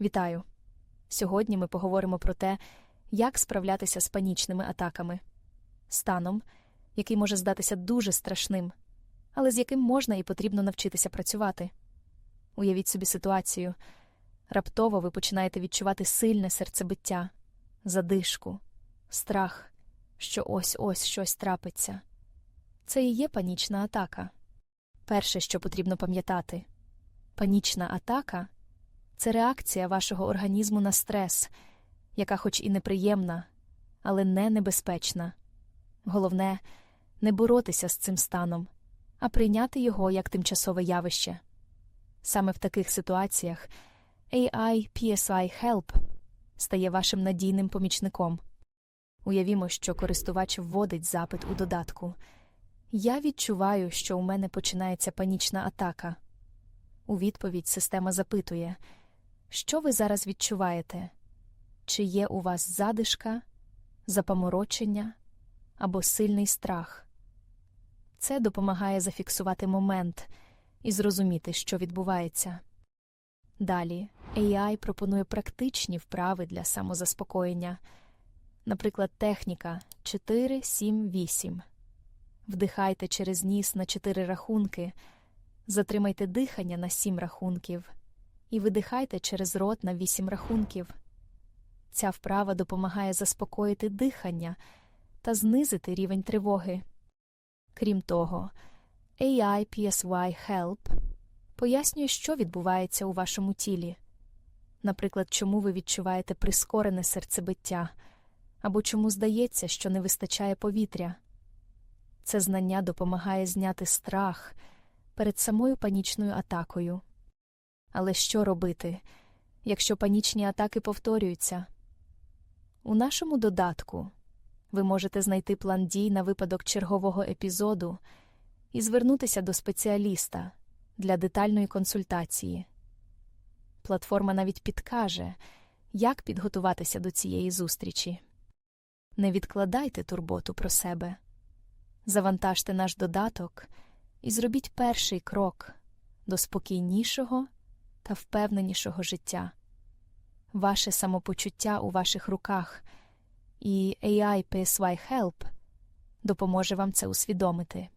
Вітаю! Сьогодні ми поговоримо про те, як справлятися з панічними атаками, станом, який може здатися дуже страшним, але з яким можна і потрібно навчитися працювати. Уявіть собі ситуацію. Раптово ви починаєте відчувати сильне серцебиття, задишку, страх, що ось ось щось трапиться. Це і є панічна атака. Перше, що потрібно пам'ятати панічна атака це реакція вашого організму на стрес, яка, хоч і неприємна, але не небезпечна. Головне не боротися з цим станом, а прийняти його як тимчасове явище. Саме в таких ситуаціях AI PSI Help стає вашим надійним помічником. Уявімо, що користувач вводить запит у додатку. Я відчуваю, що у мене починається панічна атака. У відповідь система запитує, що ви зараз відчуваєте? Чи є у вас задишка, запаморочення або сильний страх? Це допомагає зафіксувати момент і зрозуміти, що відбувається. Далі AI пропонує практичні вправи для самозаспокоєння, наприклад, техніка 4, 7, 8. Вдихайте через ніс на 4 рахунки, затримайте дихання на 7 рахунків і видихайте через рот на 8 рахунків. Ця вправа допомагає заспокоїти дихання та знизити рівень тривоги. Крім того, AI Help пояснює, що відбувається у вашому тілі, наприклад, чому ви відчуваєте прискорене серцебиття або чому здається, що не вистачає повітря. Це знання допомагає зняти страх перед самою панічною атакою. Але що робити, якщо панічні атаки повторюються? У нашому додатку ви можете знайти план дій на випадок чергового епізоду і звернутися до спеціаліста для детальної консультації. Платформа навіть підкаже, як підготуватися до цієї зустрічі. Не відкладайте турботу про себе. Завантажте наш додаток і зробіть перший крок до спокійнішого та впевненішого життя. Ваше самопочуття у ваших руках, і AI PSY Help допоможе вам це усвідомити.